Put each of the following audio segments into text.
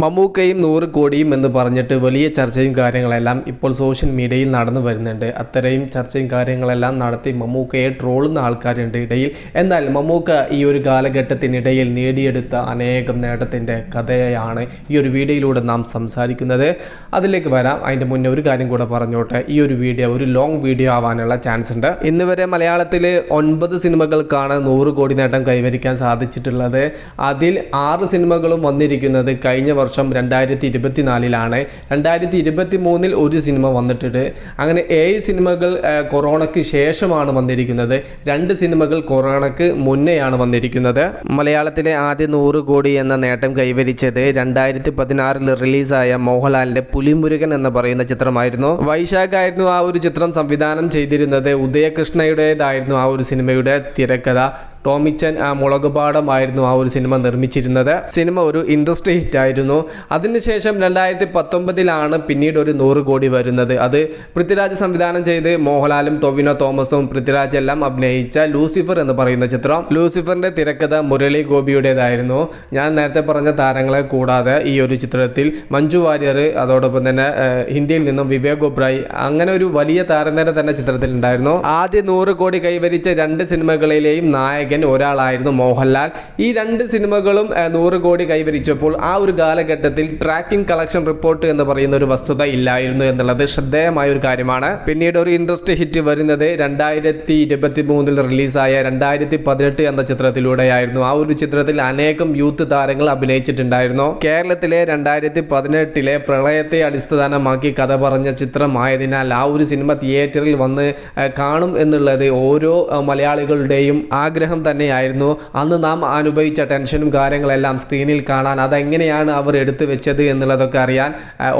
മമ്മൂക്കയും നൂറ് കോടിയും എന്ന് പറഞ്ഞിട്ട് വലിയ ചർച്ചയും കാര്യങ്ങളെല്ലാം ഇപ്പോൾ സോഷ്യൽ മീഡിയയിൽ നടന്നു വരുന്നുണ്ട്. അത്തരം ചർച്ചയും കാര്യങ്ങളെല്ലാം നടത്തി മമ്മൂക്കയെ ട്രോളുന്ന ആൾക്കാരുണ്ട് ഇടയിൽ. എന്നാൽ മമ്മൂക്ക ഈ ഒരു കാലഘട്ടത്തിനിടയിൽ നേടിയെടുത്ത അനേകം നേട്ടത്തിന്റെ കഥയാണ് ഈ ഒരു വീഡിയോയിലൂടെ നാം സംസാരിക്കുന്നത്. അതിലേക്ക് വരാം. അതിന്റെ മുന്നേ ഒരു കാര്യം കൂടെ പറഞ്ഞോട്ടെ. ഈ ഒരു വീഡിയോ ഒരു ലോങ് വീഡിയോ ആവാനുള്ള ചാൻസ് ഉണ്ട്. ഇന്ന് വരെ മലയാളത്തിൽ ഒൻപത് സിനിമകൾക്കാണ് നൂറ് കോടി നേട്ടം കൈവരിക്കാൻ സാധിച്ചിട്ടുള്ളത്. അതിൽ ആറ് സിനിമകളും വന്നിരിക്കുന്നത് കഴിഞ്ഞ വർഷം രണ്ടായിരത്തി ഇരുപത്തിനാലിലാണ് രണ്ടായിരത്തി ഇരുപത്തി മൂന്നിൽ ഒരു സിനിമ വന്നിട്ടുണ്ട്. അങ്ങനെ ഏഴ് സിനിമകൾ കൊറോണയ്ക്ക് ശേഷമാണ് വന്നിരിക്കുന്നത്. രണ്ട് സിനിമകൾ കൊറോണയ്ക്ക് മുന്നെയാണ് വന്നിരിക്കുന്നത്. മലയാളത്തിലെ ആദ്യ നൂറ് കോടി എന്ന നേട്ടം കൈവരിച്ചത് രണ്ടായിരത്തി പതിനാറിൽ റിലീസായ മോഹൻലാലിന്റെ പുലിമുരുകൻ എന്ന് പറയുന്ന ചിത്രമായിരുന്നു. വൈശാഖ് ആയിരുന്നു ആ ഒരു ചിത്രം സംവിധാനം ചെയ്തിരുന്നത്. ഉദയകൃഷ്ണയുടേതായിരുന്നു ആ ഒരു സിനിമയുടെ തിരക്കഥ. ടോമിച്ചൻ ആ മുളകുപാടമായിരുന്നു ആ ഒരു സിനിമ നിർമ്മിച്ചിരുന്നത്. സിനിമ ഒരു ഇൻഡസ്ട്രി ഹിറ്റ് ആയിരുന്നു അതിനുശേഷം രണ്ടായിരത്തി പത്തൊമ്പതിലാണ് പിന്നീട് ഒരു നൂറ് കോടി വരുന്നത്. അത് പൃഥ്വിരാജ് സംവിധാനം ചെയ്ത് മോഹൻലാലും ടൊവിനോ തോമസും പൃഥ്വിരാജ് എല്ലാം അഭിനയിച്ച ലൂസിഫർ എന്ന് പറയുന്ന ചിത്രം. ലൂസിഫറിന്റെ തിരക്കഥ മുരളി ഗോപിയുടേതായിരുന്നു. ഞാൻ നേരത്തെ പറഞ്ഞ താരങ്ങളെ കൂടാതെ ഈ ഒരു ചിത്രത്തിൽ മഞ്ജു വാര്യർ അതോടൊപ്പം തന്നെ ഹിന്ദിയിൽ നിന്നും വിവേക് ഒബ്രായി അങ്ങനെ ഒരു വലിയ താരനിര തന്നെ ചിത്രത്തിൽ ഉണ്ടായിരുന്നു ആദ്യ നൂറ് കോടി കൈവരിച്ച രണ്ട് സിനിമകളിലെയും നായകൻ ഒരാളായിരുന്നു മോഹൻലാൽ. ഈ രണ്ട് സിനിമകളും നൂറ് കോടി കൈവരിച്ചപ്പോൾ ആ ഒരു കാലഘട്ടത്തിൽ ട്രാക്കിംഗ് കളക്ഷൻ റിപ്പോർട്ട് എന്ന് പറയുന്ന ഒരു വസ്തുത ഇല്ലായിരുന്നു എന്നുള്ളത് ശ്രദ്ധേയമായ ഒരു കാര്യമാണ്. പിന്നീട് ഒരു ഇൻട്രസ്റ്റ് ഹിറ്റ് വരുന്നത് രണ്ടായിരത്തി ഇരുപത്തി മൂന്നിൽ റിലീസായ രണ്ടായിരത്തി പതിനെട്ട് എന്ന ചിത്രത്തിലൂടെയായിരുന്നു. ആ ഒരു ചിത്രത്തിൽ അനേകം യൂത്ത് താരങ്ങൾ അഭിനയിച്ചിട്ടുണ്ടായിരുന്നു. കേരളത്തിലെ രണ്ടായിരത്തി പതിനെട്ടിലെ പ്രളയത്തെ അടിസ്ഥാനമാക്കി കഥ പറഞ്ഞ ചിത്രമായതിനാൽ ആ ഒരു സിനിമ തിയേറ്ററിൽ വന്ന് കാണും എന്നുള്ളത് ഓരോ മലയാളികളുടെയും ആഗ്രഹം തന്നെയായിരുന്നു. അന്ന് നാം അനുഭവിച്ച ടെൻഷനും കാര്യങ്ങളെല്ലാം സ്ക്രീനിൽ കാണാൻ അതെങ്ങനെയാണ് അവർ എടുത്തു വെച്ചത് എന്നുള്ളതൊക്കെ അറിയാൻ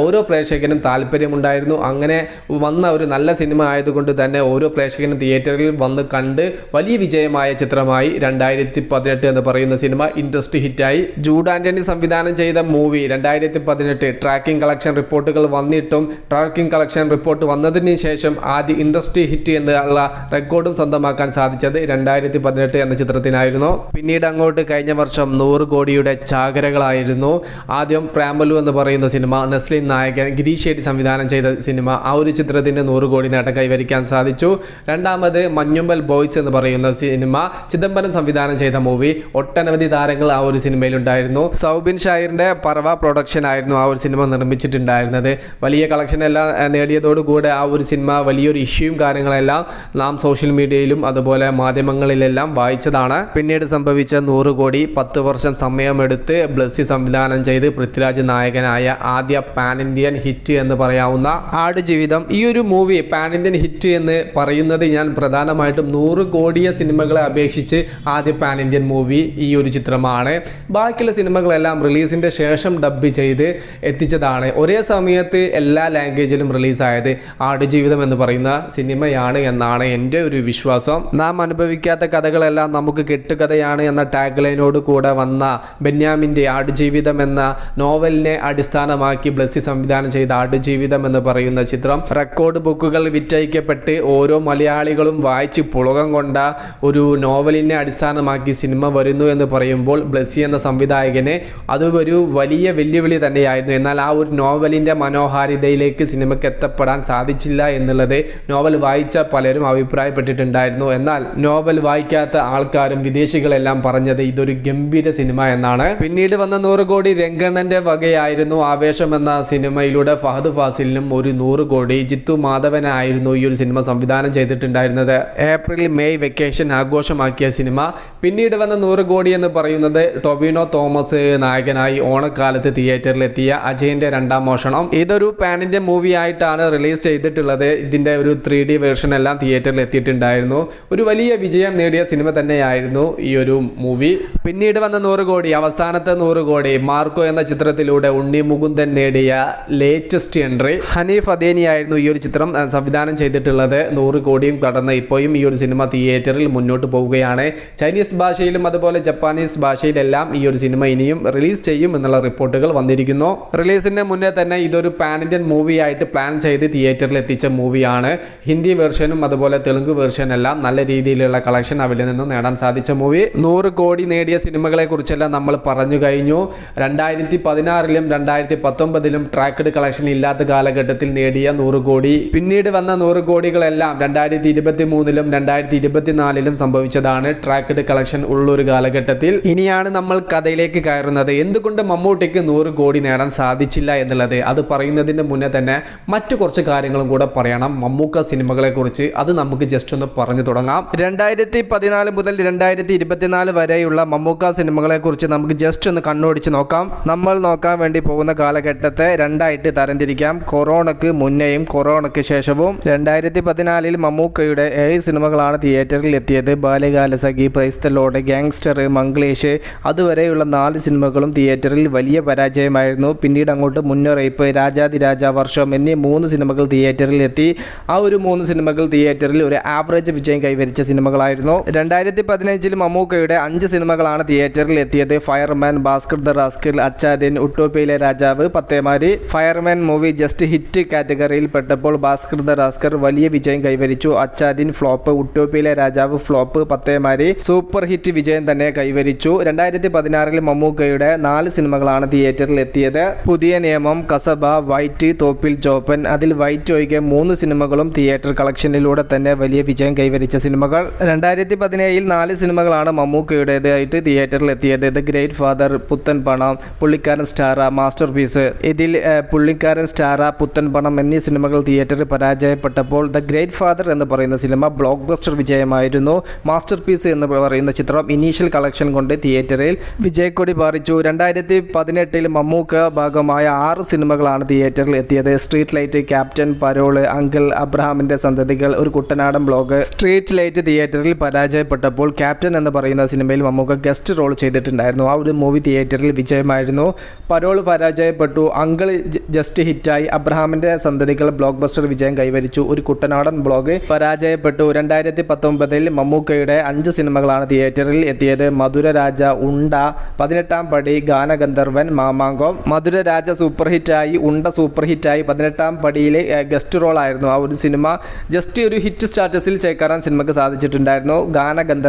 ഓരോ പ്രേക്ഷകനും താല്പര്യമുണ്ടായിരുന്നു. അങ്ങനെ വന്ന ഒരു നല്ല സിനിമ ആയതുകൊണ്ട് തന്നെ ഓരോ പ്രേക്ഷകനും തിയേറ്ററിൽ വന്ന് കണ്ട് വലിയ വിജയമായ ചിത്രമായി രണ്ടായിരത്തി പതിനെട്ട് എന്ന് പറയുന്ന സിനിമ ഇൻഡസ്ട്രി ഹിറ്റായി. ജൂഡ് ആന്റണി സംവിധാനം ചെയ്ത മൂവി രണ്ടായിരത്തി പതിനെട്ട് ട്രാക്കിംഗ് കളക്ഷൻ റിപ്പോർട്ടുകൾ വന്നിട്ടും ട്രാക്കിംഗ് കളക്ഷൻ റിപ്പോർട്ട് വന്നതിന് ശേഷം ആദ്യ ഇൻഡസ്ട്രി ഹിറ്റ് എന്നുള്ള റെക്കോർഡും സ്വന്തമാക്കാൻ സാധിച്ചത് രണ്ടായിരത്തി പതിനെട്ട് എന്ന ചിത്രത്തിനായിരുന്നു. പിന്നീട് അങ്ങോട്ട് കഴിഞ്ഞ വർഷം നൂറ് കോടിയുടെ ചാകരകളായിരുന്നു. ആദ്യം പ്രാമലു എന്ന് പറയുന്ന സിനിമ നസ്ലിൻ നായകൻ ഗിരീഷ് ഷെട്ടി സംവിധാനം ചെയ്ത സിനിമ ആ ഒരു ചിത്രത്തിന്റെ നൂറ് കോടി നേട്ടം കൈവരിക്കാൻ സാധിച്ചു. രണ്ടാമത് മഞ്ഞുമ്പൽ ബോയ്സ് എന്ന് പറയുന്ന സിനിമ ചിദംബരം സംവിധാനം ചെയ്ത മൂവി ഒട്ടനവധി താരങ്ങൾ ആ ഒരു സിനിമയിലുണ്ടായിരുന്നു സൗബിൻ ഷായറിന്റെ പറവ പ്രൊഡക്ഷൻ ആയിരുന്നു ആ ഒരു സിനിമ നിർമ്മിച്ചിട്ടുണ്ടായിരുന്നത്. വലിയ കളക്ഷൻ എല്ലാം നേടിയതോടുകൂടെ ആ ഒരു സിനിമ വലിയൊരു ഇഷ്യൂയും കാര്യങ്ങളെല്ലാം നാം സോഷ്യൽ മീഡിയയിലും അതുപോലെ മാധ്യമങ്ങളിലെല്ലാം വായിച്ചതാണ് പിന്നീട് സംഭവിച്ച നൂറ് കോടി പത്ത് വർഷം സമയമെടുത്ത് ബ്ലസ്സി സംവിധാനം ചെയ്ത് പൃഥ്വിരാജ് നായകനായ ആദ്യ പാൻ ഇന്ത്യൻ ഹിറ്റ് എന്ന് പറയാവുന്ന ആട് ജീവിതം ഈ ഒരു മൂവി പാൻ ഇന്ത്യൻ ഹിറ്റ് എന്ന് പറയുന്നത് ഞാൻ പ്രധാനമായിട്ടും നൂറ് കോടിയ സിനിമകളെ അപേക്ഷിച്ച് ആദ്യ പാൻ ഇന്ത്യൻ മൂവി ഈ ഒരു ചിത്രമാണ്. ബാക്കിയുള്ള സിനിമകളെല്ലാം റിലീസിന്റെ ശേഷം ഡബ് ചെയ്ത് എത്തിച്ചതാണ്. ഒരേ സമയത്ത് എല്ലാ ലാംഗ്വേജിലും റിലീസായത് ആടുജീവിതം എന്ന് പറയുന്ന സിനിമയാണ് എന്നാണ് എന്റെ ഒരു വിശ്വാസം. നാം അനുഭവിക്കാത്ത കഥകളെല്ലാം നമുക്ക് കെട്ടുകഥയാണ് എന്ന ടാഗ് ലൈനോട് കൂടെ വന്ന ബെന്യാമിന്റെ ആടുജീവിതം എന്ന നോവലിനെ അടിസ്ഥാനമാക്കി ബ്ലസ്സി സംവിധാനം ചെയ്ത ആടുജീവിതം എന്ന് പറയുന്ന ചിത്രം. റെക്കോർഡ് ബുക്കുകൾ വിറ്റഴിക്കപ്പെട്ട് ഓരോ മലയാളികളും വായിച്ച് പുളകം കൊണ്ട ഒരു നോവലിനെ അടിസ്ഥാനമാക്കി സിനിമ വരുന്നു എന്ന് പറയുമ്പോൾ ബ്ലസ്സി എന്ന സംവിധായകന് അത് ഒരു വലിയ വെല്ലുവിളി തന്നെയായിരുന്നു. എന്നാൽ ആ ഒരു നോവലിന്റെ മനോഹാരിതയിലേക്ക് സിനിമയ്ക്ക് എത്തപ്പെടാൻ സാധിച്ചില്ല എന്നുള്ളത് നോവൽ വായിച്ച പലരും അഭിപ്രായപ്പെട്ടിട്ടുണ്ടായിരുന്നു. എന്നാൽ നോവൽ വായിക്കാത്ത ആൾക്കാരും വിദേശികളെല്ലാം പറഞ്ഞത് ഇതൊരു ഗംഭീര സിനിമ എന്നാണ്. പിന്നീട് വന്ന നൂറ് കോടി രംഗണ്ണന്റെ വകയായിരുന്നു ആവേശം എന്ന സിനിമയിലൂടെ ഫഹദ് ഫാസിലിനും ഒരു നൂറ് കോടി ജിത്തു മാധവനായിരുന്നു ഈ ഒരു സിനിമ സംവിധാനം ചെയ്തിട്ടുണ്ടായിരുന്നത്. ഏപ്രിൽ മെയ് വെക്കേഷൻ ആഘോഷമാക്കിയ സിനിമ. പിന്നീട് വന്ന നൂറ് കോടി എന്ന് പറയുന്നത് ടൊവിനോ തോമസ് നായകനായി ഓണക്കാലത്ത് തിയേറ്ററിലെത്തിയ അജയന്റെ രണ്ടാം മോഷണം. ഇതൊരു പാൻ ഇന്ത്യൻ മൂവി ആയിട്ടാണ് റിലീസ് ചെയ്തിട്ടുള്ളത്. ഇതിന്റെ ഒരു ത്രീ ഡി വേർഷൻ എല്ലാം തിയേറ്ററിൽ എത്തിയിട്ടുണ്ടായിരുന്നു ഒരു വലിയ വിജയം നേടിയ സിനിമ തന്നെയായിരുന്നു ഈ ഒരു മൂവി പിന്നീട് വന്ന നൂറ് കോടി അവസാനത്തെ നൂറ് കോടി മാർക്കോ എന്ന ചിത്രത്തിലൂടെ ഉണ്ണി മുകുന്ദൻ നേടിയ ലേറ്റസ്റ്റ് എൻട്രി ഹനീഫ് അദേനി ആയിരുന്നു ഈ ഒരു ചിത്രം സംവിധാനം ചെയ്തിട്ടുള്ളത്. നൂറ് കോടിയും കടന്ന് ഇപ്പോഴും ഈ ഒരു സിനിമ തിയേറ്ററിൽ മുന്നോട്ട് പോവുകയാണ്. ചൈനീസ് ഭാഷയിലും അതുപോലെ ജപ്പാനീസ് ഭാഷയിലെല്ലാം ഈ ഒരു സിനിമ ഇനിയും റിലീസ് ചെയ്യും എന്നുള്ള റിപ്പോർട്ടുകൾ വന്നിരിക്കുന്നു. റിലീസിന് മുന്നേ തന്നെ ഇതൊരു പാൻ ഇന്ത്യൻ മൂവിയായിട്ട് പ്ലാൻ ചെയ്ത് തിയേറ്ററിൽ എത്തിച്ച മൂവിയാണ് ഹിന്ദി വേർഷനും അതുപോലെ തെലുങ്ക് വേർഷൻ എല്ലാം നല്ല രീതിയിലുള്ള കളക്ഷൻ അവിടെ നിന്ന് നേടാൻ സാധിച്ച മൂവി. നൂറ് കോടി നേടിയ സിനിമകളെ കുറിച്ചെല്ലാം നമ്മൾ പറഞ്ഞു കഴിഞ്ഞു. രണ്ടായിരത്തി പതിനാറിലും രണ്ടായിരത്തി പത്തൊമ്പതിലും ട്രാക്കഡ് കളക്ഷൻ ഇല്ലാത്ത കാലഘട്ടത്തിൽ നേടിയ നൂറ് കോടി. പിന്നീട് വന്ന നൂറ് കോടികളെല്ലാം രണ്ടായിരത്തി ഇരുപത്തി മൂന്നിലും രണ്ടായിരത്തി ഇരുപത്തിനാലിലും സംഭവിച്ചതാണ് ട്രാക്കഡ് കളക്ഷൻ ഉള്ളൊരു കാലഘട്ടത്തിൽ. ഇനിയാണ് നമ്മൾ കഥയിലേക്ക് കയറുന്നത്. എന്തുകൊണ്ട് മമ്മൂട്ടിക്ക് നൂറ് കോടി നേടാൻ സാധിച്ചില്ല എന്നുള്ളത്? അത് പറയുന്നതിന് മുന്നേ തന്നെ മറ്റു കുറച്ച് കാര്യങ്ങളും കൂടെ പറയണം. മമ്മൂക്ക സിനിമകളെ കുറിച്ച് അത് നമുക്ക് ജസ്റ്റ് ഒന്ന് പറഞ്ഞു തുടങ്ങാം. രണ്ടായിരത്തി പതിനാല് മുതൽ രണ്ടായിരത്തി ഇരുപത്തിനാല് വരെയുള്ള മമ്മൂക്ക സിനിമകളെ കുറിച്ച് നമുക്ക് ജസ്റ്റ് ഒന്ന് കണ്ണോടിച്ച് നോക്കാം. നമ്മൾ നോക്കാൻ വേണ്ടി പോകുന്ന കാലഘട്ടത്തെ രണ്ടായിട്ട് തരംതിരിക്കാം. കൊറോണക്ക് മുന്നേയും കൊറോണയ്ക്ക് ശേഷവും രണ്ടായിരത്തി പതിനാലിൽ മമ്മൂക്കയുടെ ഏഴ് സിനിമകളാണ് തിയേറ്ററിൽ എത്തിയത്. ബാല്യകാല സഖി പ്രൈസ്തലോട് ഗാങ്സ്റ്റർ മംഗ്ലീഷ് അതുവരെയുള്ള നാല് സിനിമകളും തിയേറ്ററിൽ വലിയ പരാജയമായിരുന്നു. പിന്നീട് അങ്ങോട്ട് മുന്നറിയിപ്പ് രാജാതിരാജ വർഷം എന്നീ മൂന്ന് സിനിമകൾ തിയേറ്ററിൽ എത്തി. ആ ഒരു മൂന്ന് സിനിമകൾ തിയേറ്ററിൽ ഒരു ആവറേജ് വിജയം കൈവരിച്ച സിനിമകളായിരുന്നു. രണ്ടായിരത്തി പതിനഞ്ചിൽ മമ്മൂക്കയുടെ അഞ്ച് സിനിമകളാണ് തിയേറ്ററിൽ എത്തിയത്. Fireman Bhaskar the rascal Acha Dhin ഉട്ടോപ്പിയിലെ രാജാവ് Pathemari. Fireman movie just hit കാറ്റഗറിയിൽ പെട്ടപ്പോൾ ഭാസ്കർ ദ റാസ്കർ വലിയ വിജയം കൈവരിച്ചു. അച്ചാദിൻ ഫ്ലോപ്പ് ഉട്ടോപ്പിയിലെ രാജാവ് ഫ്ലോപ്പ് പത്തേമാരി. സൂപ്പർ ഹിറ്റ് വിജയം തന്നെ കൈവരിച്ചു. രണ്ടായിരത്തി പതിനാറിൽ മമ്മൂക്കയുടെ നാല് സിനിമകളാണ് തിയേറ്ററിൽ എത്തിയത്. പുതിയ നിയമം കസബ വൈറ്റ് തോപ്പിൽ ജോപ്പൻ. അതിൽ വൈറ്റ് ഒഴികെ മൂന്ന് സിനിമകളും തിയേറ്റർ കളക്ഷനിലൂടെ തന്നെ വലിയ വിജയം കൈവരിച്ച സിനിമകൾ. രണ്ടായിരത്തി പതിനേഴിൽ നാല് സിനിമകളാണ് മമ്മൂക്കയുടേതായിട്ട് തിയേറ്ററിൽ എത്തിയത് ദ ഗ്രേറ്റ് ഫാദർ പുത്തൻ പണം പുള്ളിക്കാരൻ സ്റ്റാറ മാസ്റ്റർ പീസ് ഇതിൽ പുള്ളിക്കാരൻ സ്റ്റാറ പുത്തൻ പണം എന്നീ സിനിമകൾ തിയേറ്ററിൽ പരാജയപ്പെട്ടപ്പോൾ ദ ഗ്രേറ്റ് ഫാദർ എന്ന് പറയുന്ന സിനിമ ബ്ലോക്ക് ബസ്റ്റർ വിജയമായിരുന്നു. മാസ്റ്റർ പീസ് എന്ന് പറയുന്ന ചിത്രം ഇനീഷ്യൽ കളക്ഷൻ കൊണ്ട് തിയേറ്ററിൽ വിജയക്കൊടി പാറിച്ചു. രണ്ടായിരത്തി പതിനെട്ടിൽ മമ്മൂക്ക ഭാഗമായ ആറ് സിനിമകളാണ് തിയേറ്ററിൽ എത്തിയത്. Street light captain parole uncle അബ്രഹാമിന്റെ സന്തതികൾ ഒരു കുട്ടനാടൻ ബ്ലോഗ് സ്ട്രീറ്റ് ലൈറ്റ് തിയേറ്ററിൽ പരാജയപ്പെട്ടപ്പോൾ ക്യാപ്റ്റൻ എന്ന് പറയുന്ന സിനിമയിൽ മമ്മൂക്ക ഗസ്റ്റ് റോൾ ചെയ്തിട്ടുണ്ടായിരുന്നു. ആ ഒരു മൂവി തിയേറ്ററിൽ വിജയമായിരുന്നു. പരോൾ പരാജയപ്പെട്ടു. അങ്കിൾ ജസ്റ്റ് ഹിറ്റായി അബ്രഹാമിന്റെ സന്തതികൾ ബ്ലോക്ക് ബസ്റ്റർ വിജയം കൈവരിച്ചു. ഒരു കുട്ടനാടൻ ബ്ലോഗ് പരാജയപ്പെട്ടു. രണ്ടായിരത്തി പത്തൊമ്പതിൽ മമ്മൂക്കയുടെ അഞ്ച് സിനിമകളാണ് തിയേറ്ററിൽ എത്തിയത്. മധുരരാജ ഉണ്ട പതിനെട്ടാം പടി ഗാനഗന്ധർവൻ മാമാങ്കം. മധുരരാജ സൂപ്പർ ഹിറ്റായി ഉണ്ട സൂപ്പർ ഹിറ്റായി പതിനെട്ടാം പടിയിൽ ഗസ്റ്റ് റോൾ ആയിരുന്നു ആ ഒരു സിനിമ. ജസ്റ്റ് ഒരു ഹിറ്റ് സ്റ്റാറ്റസിൽ ചേക്കാറാൻ സിനിമക്ക് സാധിച്ചിട്ടുണ്ടായിരുന്നു. Ganagandharvan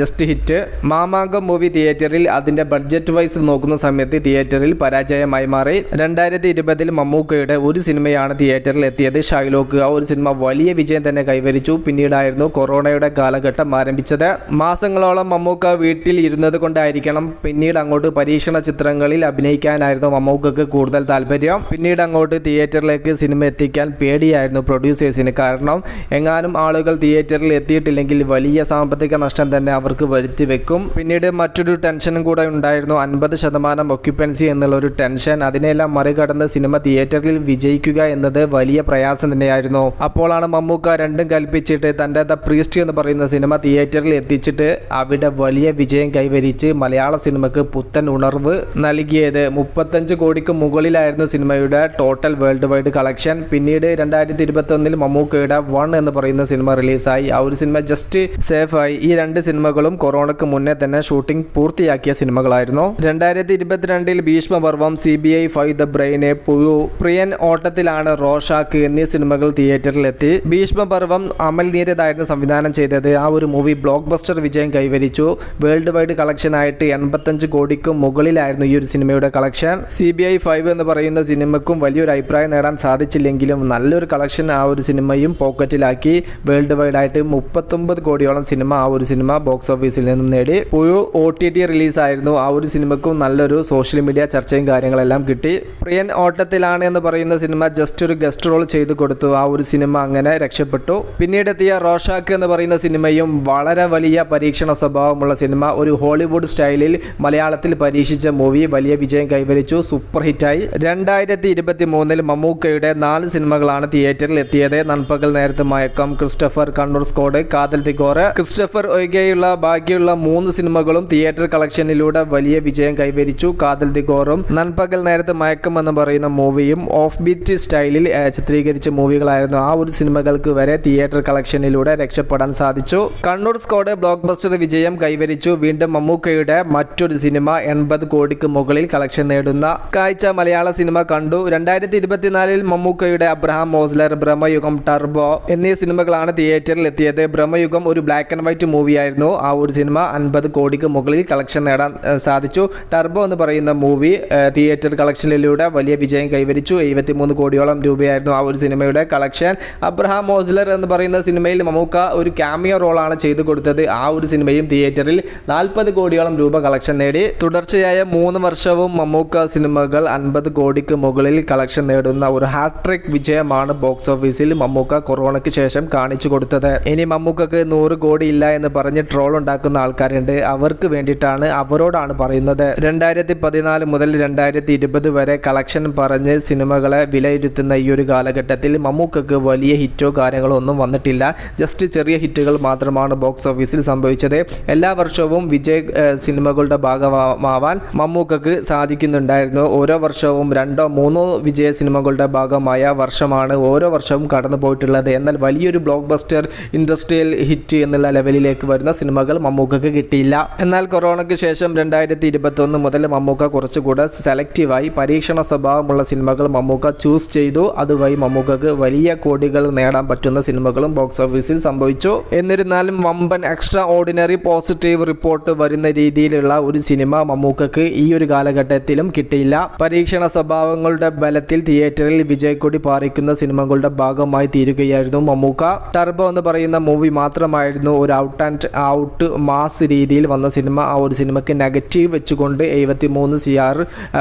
just hit Mamangam movie തിയേറ്ററിൽ അതിന്റെ ബഡ്ജറ്റ് വൈസ് നോക്കുന്ന സമയത്ത് തിയേറ്ററിൽ പരാജയമായി മാറി. രണ്ടായിരത്തി ഇരുപതിൽ മമ്മൂക്കയുടെ ഒരു സിനിമയാണ് തിയേറ്ററിൽ എത്തിയത്. ഷൈലോക്ക് ആ ഒരു സിനിമ വലിയ വിജയം തന്നെ കൈവരിച്ചു. പിന്നീടായിരുന്നു കൊറോണയുടെ കാലഘട്ടം ആരംഭിച്ചത്. മാസങ്ങളോളം മമ്മൂക്ക വീട്ടിൽ ഇരുന്നത് കൊണ്ടായിരിക്കണം. പിന്നീട് അങ്ങോട്ട് പരീക്ഷണ ചിത്രങ്ങളിൽ അഭിനയിക്കാനായിരുന്നു മമ്മൂക്കക്ക് കൂടുതൽ താല്പര്യം. പിന്നീട് അങ്ങോട്ട് തിയേറ്ററിലേക്ക് സിനിമ എത്തിക്കാൻ പേടിയായിരുന്നു പ്രൊഡ്യൂസേഴ്സിന് കാരണം എങ്ങാനും ആളുകൾ തിയേറ്ററിൽ എത്തിയിട്ടില്ലെങ്കിൽ വലിയ സാമ്പത്തിക നഷ്ടം തന്നെ അവർക്ക് വരുത്തി വെക്കും. പിന്നീട് മറ്റൊരു ടെൻഷനും കൂടെ ഉണ്ടായിരുന്നു. അൻപത് ശതമാനം ഒക്യുപ്പൻസി എന്നുള്ള ഒരു ടെൻഷൻ. അതിനെല്ലാം മറികടന്ന് സിനിമ തിയേറ്ററിൽ വിജയിക്കുക എന്നത് വലിയ പ്രയാസം തന്നെയായിരുന്നു. അപ്പോഴാണ് മമ്മൂക്ക രണ്ടും കൽപ്പിച്ചിട്ട് തന്റെ ദ പ്രീസ്റ്റ് എന്ന് പറയുന്ന സിനിമ തിയേറ്ററിൽ എത്തിച്ചിട്ട് അവിടെ വലിയ വിജയം കൈവരിച്ച് മലയാള സിനിമക്ക് പുത്തൻ ഉണർവ് നൽകിയത്. മുപ്പത്തഞ്ച് കോടിക്ക് മുകളിലായിരുന്നു സിനിമയുടെ ടോട്ടൽ വേൾഡ് വൈഡ് കളക്ഷൻ പിന്നീട് രണ്ടായിരത്തി ഇരുപത്തി ഒന്നിൽ മമ്മൂക്കയുടെ വൺ എന്ന് പറയുന്ന സിനിമ റിലീസായി ആ ഒരു സിനിമ ജസ്റ്റ് സേഫായി ഈ രണ്ട് സിനിമകളും കൊറോണയ്ക്ക് മുന്നേ തന്നെ ഷൂട്ടിംഗ് പൂർത്തിയാക്കിയ സിനിമകളായിരുന്നു. രണ്ടായിരത്തി ഇരുപത്തിരണ്ടിൽ Bheeshma Parvam C B I five the ബ്രെയിനെ Puzhu Priyan ഓട്ടത്തിലാണ് Rorschach എന്നീ സിനിമകൾ തിയേറ്ററിൽ എത്തി ഭീഷ്മപർവം അമൽ നീരതായിരുന്നു സംവിധാനം ചെയ്തത്. ആ ഒരു മൂവി ബ്ലോക്ക് ബസ്റ്റർ വിജയം കൈവരിച്ചു. വേൾഡ് വൈഡ് കളക്ഷൻ ആയിട്ട് എൺപത്തഞ്ച് കോടിക്ക് മുകളിലായിരുന്നു ഈ ഒരു സിനിമയുടെ collection. C B I five എന്ന് പറയുന്ന സിനിമക്കും വലിയൊരു അഭിപ്രായം നേടാൻ സാധിച്ചില്ലെങ്കിലും നല്ലൊരു കളക്ഷൻ ആ ഒരു സിനിമയും പോക്കറ്റിലാക്കി. വേൾഡ് വൈഡായിട്ട് മുപ്പത്തൊമ്പത് കോടിയോളം സിനിമ ആ ഒരു സിനിമ ബോക്സ് ഓഫീസിൽ നിന്നും നേടി പുഴു ഒ ടി ടി റിലീസായിരുന്നു. ആ ഒരു സിനിമക്കും നല്ലൊരു സോഷ്യൽ മീഡിയ ചർച്ചയും കാര്യങ്ങളെല്ലാം കിട്ടി. പ്രിയൻ ഓട്ടത്തിലാണ് എന്ന് പറയുന്ന സിനിമ ജസ്റ്റ് ഒരു ഗസ്റ്റ് റോൾ ചെയ്തു കൊടുത്തു. ആ ഒരു സിനിമ അങ്ങനെ രക്ഷപ്പെട്ടു. പിന്നീടെത്തിയ റോഷാക്ക് എന്ന് പറയുന്ന സിനിമയും വളരെ വലിയ പരീക്ഷണ സ്വഭാവമുള്ള സിനിമ. ഒരു ഹോളിവുഡ് സ്റ്റൈലിൽ മലയാളത്തിൽ പരീക്ഷിച്ച മൂവി വലിയ വിജയം കൈവരിച്ചു. സൂപ്പർ ഹിറ്റായി. രണ്ടായിരത്തി ഇരുപത്തി മൂന്നിൽ മമ്മൂക്കയുടെ നാല് സിനിമകളാണ് തിയേറ്ററിൽ എത്തിയത്. നൻപകൽ നേരത്തെ മയക്കം ക്രിസ്റ്റഫർ കണ്ണൂർ സ്കോഡ് കാതൽ തിഗോറ് ക്രിസ്റ്റഫർ ഒഴികെയുള്ള ബാക്കിയുള്ള മൂന്ന് സിനിമകളും തിയേറ്റർ കളക്ഷനിലൂടെ വലിയ വിജയം കൈവരിച്ചു. കാതൽ ദിഗോറും നൻപകൽ നേരത്തെ മയക്കം എന്ന് പറയുന്ന മൂവിയും ഓഫ് ബീറ്റ് സ്റ്റൈലിൽ ചിത്രീകരിച്ച മൂവികളായിരുന്നു. ആ ഒരു സിനിമകൾക്ക് വരെ തിയേറ്റർ കളക്ഷനിലൂടെ രക്ഷപ്പെടാൻ സാധിച്ചു. കണ്ണൂർ സ്കോഡ് ബ്ലോക്ക് ബസ്റ്റർ വിജയം കൈവരിച്ചു. വീണ്ടും മമ്മൂക്കയുടെ മറ്റൊരു സിനിമ എൺപത് കോടിക്ക് മുകളിൽ കളക്ഷൻ നേടുന്ന കാഴ്ച മലയാള സിനിമ കണ്ടു. രണ്ടായിരത്തി ഇരുപത്തിനാലിൽ മമ്മൂക്കയുടെ അബ്രഹാം മോസ്ലർ ബ്രഹ്മയുഗം ടർബോ എന്നീ സിനിമകളാണ് തിയേറ്ററിൽ എത്തിയത്. ബ്രഹ്മയുഗം ഒരു ബ്ലാക്ക് ആൻഡ് വൈറ്റ് മൂവി മൂവിയായിരുന്നു ആ ഒരു സിനിമ. അൻപത് കോടിക്ക് മുകളിൽ കളക്ഷൻ നേടാൻ സാധിച്ചു. ടർബോ എന്ന് പറയുന്ന മൂവി തിയേറ്റർ കളക്ഷനിലൂടെ വലിയ വിജയം കൈവരിച്ചു. എഴുപത്തിമൂന്ന് കോടിയോളം രൂപയായിരുന്നു ആ ഒരു സിനിമയുടെ കളക്ഷൻ. അബ്രഹാം മോസ്ലർ എന്ന് പറയുന്ന സിനിമയിൽ മമ്മൂക്ക ഒരു ക്യാമിയോ റോളാണ് ചെയ്തു കൊടുത്തത്. ആ ഒരു സിനിമയും തിയേറ്ററിൽ നാൽപ്പത് കോടിയോളം രൂപ കളക്ഷൻ നേടി. തുടർച്ചയായ മൂന്ന് വർഷവും മമ്മൂക്ക സിനിമകൾ അൻപത് കോടിക്ക് മുകളിൽ കളക്ഷൻ നേടുന്ന ഒരു ഹാട്രിക് വിജയമാണ് ബോക്സ് ഓഫീസിൽ മമ്മൂക്ക കൊറോണയ്ക്ക് ശേഷം കാണിച്ചു കൊടുത്തത്. ഇനി മമ്മൂക്കക്ക് നൂറ് കോടി ഇല്ല എന്ന് പറഞ്ഞ് ട്രോൾ ഉണ്ടാക്കുന്ന ആൾക്കാരുണ്ട്. അവർക്ക് വേണ്ടിയിട്ടാണ് അവരോടാണ് പറയുന്നത്. രണ്ടായിരത്തി പതിനാല് മുതൽ രണ്ടായിരത്തി ഇരുപത് വരെ കളക്ഷൻ പറഞ്ഞ് സിനിമകളെ വിലയിരുത്തുന്ന ഈ ഒരു കാലഘട്ടത്തിൽ മമ്മൂക്കക്ക് വലിയ ഹിറ്റോ കാര്യങ്ങളോ ഒന്നും വന്നിട്ടില്ല. ജസ്റ്റ് ചെറിയ ഹിറ്റുകൾ മാത്രമാണ് ബോക്സ് ഓഫീസിൽ സംഭവിച്ചത്. എല്ലാ വർഷവും വിജയ് സിനിമകളുടെ ഭാഗമാവാൻ മമ്മൂക്കക്ക് സാധിക്കുന്നുണ്ടായിരുന്നു. ഓരോ വർഷവും രണ്ടോ മൂന്നോ വിജയ സിനിമകളുടെ ഭാഗമായ വർഷമാണ് ഓരോ വർഷവും കടന്നു പോയിട്ടുള്ളത് എന്നാൽ വലിയൊരു ബ്ലോക്ക് ബസ്റ്റർ ഇൻഡസ്ട്രിയൽ ഹിറ്റ് എന്നുള്ള ലെവലിലേക്ക് വരുന്ന സിനിമകൾ മമ്മൂക്കക്ക് കിട്ടിയില്ല. എന്നാൽ കൊറോണയ്ക്ക് ശേഷം രണ്ടായിരത്തി ഇരുപത്തൊന്ന് മുതൽ മമ്മൂക്ക കുറച്ചുകൂടെ സെലക്റ്റീവായി പരീക്ഷണ സ്വഭാവമുള്ള സിനിമകൾ മമ്മൂക്ക ചൂസ് ചെയ്തു. അതുവഴി മമ്മൂക്കക്ക് വലിയ കോടികൾ നേടാൻ പറ്റുന്ന സിനിമകളും ബോക്സ് ഓഫീസിൽ സംഭവിച്ചു. എന്നിരുന്നാലും വമ്പൻ എക്സ്ട്രാ ഓർഡിനറി പോസിറ്റീവ് റിപ്പോർട്ട് വരുന്ന രീതിയിലുള്ള ഒരു സിനിമ മമ്മൂക്കക്ക് ഈ ഒരു കാലഘട്ടത്തിലും കിട്ടിയില്ല. പരീക്ഷണ സ്വഭാവങ്ങളുടെ ബലത്തിൽ തിയേറ്ററിൽ വിജയക്കൊടി പാറിക്കുന്ന സിനിമകളുടെ ഭാഗമായി തീരുകയായിരുന്നു മമ്മൂക്ക. ടർബോ എന്ന് പറയുന്ന മൂവി മാത്രമായിരുന്നു ഒരു ഔട്ട് ആൻഡ് ഔട്ട് മാസ് രീതിയിൽ വന്ന സിനിമ ആ ഒരു സിനിമയ്ക്ക് നെഗറ്റീവ് വെച്ചുകൊണ്ട് എഴുപത്തി മൂന്ന് സി ആർ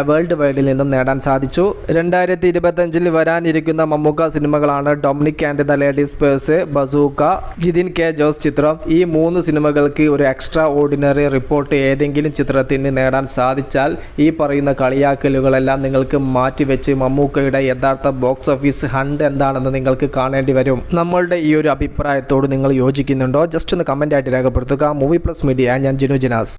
വേൾഡ് വൈഡിൽ നിന്നും നേടാൻ സാധിച്ചു. രണ്ടായിരത്തി ഇരുപത്തഞ്ചിൽ വരാനിരിക്കുന്ന മമ്മൂക്ക സിനിമകളാണ് Dominic and the ladies purse Bazooka Jithin K Jose ചിത്രം. ഈ മൂന്ന് സിനിമകൾക്ക് ഒരു എക്സ്ട്രാ ഓർഡിനറി റിപ്പോർട്ട് ഏതെങ്കിലും ചിത്രത്തിന് നേടാൻ സാധിച്ചാൽ ഈ പറയുന്ന കളിയാക്കലുകളെല്ലാം നിങ്ങൾക്ക് മാറ്റിവെച്ച് മമ്മൂക്കയുടെ യഥാർത്ഥ ബോക്സ് ഓഫീസ് ഹണ്ട് എന്താണെന്ന് നിങ്ങൾക്ക് കാണേണ്ടി വരും. നമ്മളുടെ ഈ ഒരു അഭിപ്രായത്തോട് നിങ്ങൾ യോജിക്കുന്നുണ്ടോ? ജസ്റ്റ് ഒന്ന് കമന്റ് ആയിട്ട് രേഖപ്പെടുത്തുക മൂവി പ്ലസ് മീഡിയ ഞാൻ ജിനു ജിനാസ്.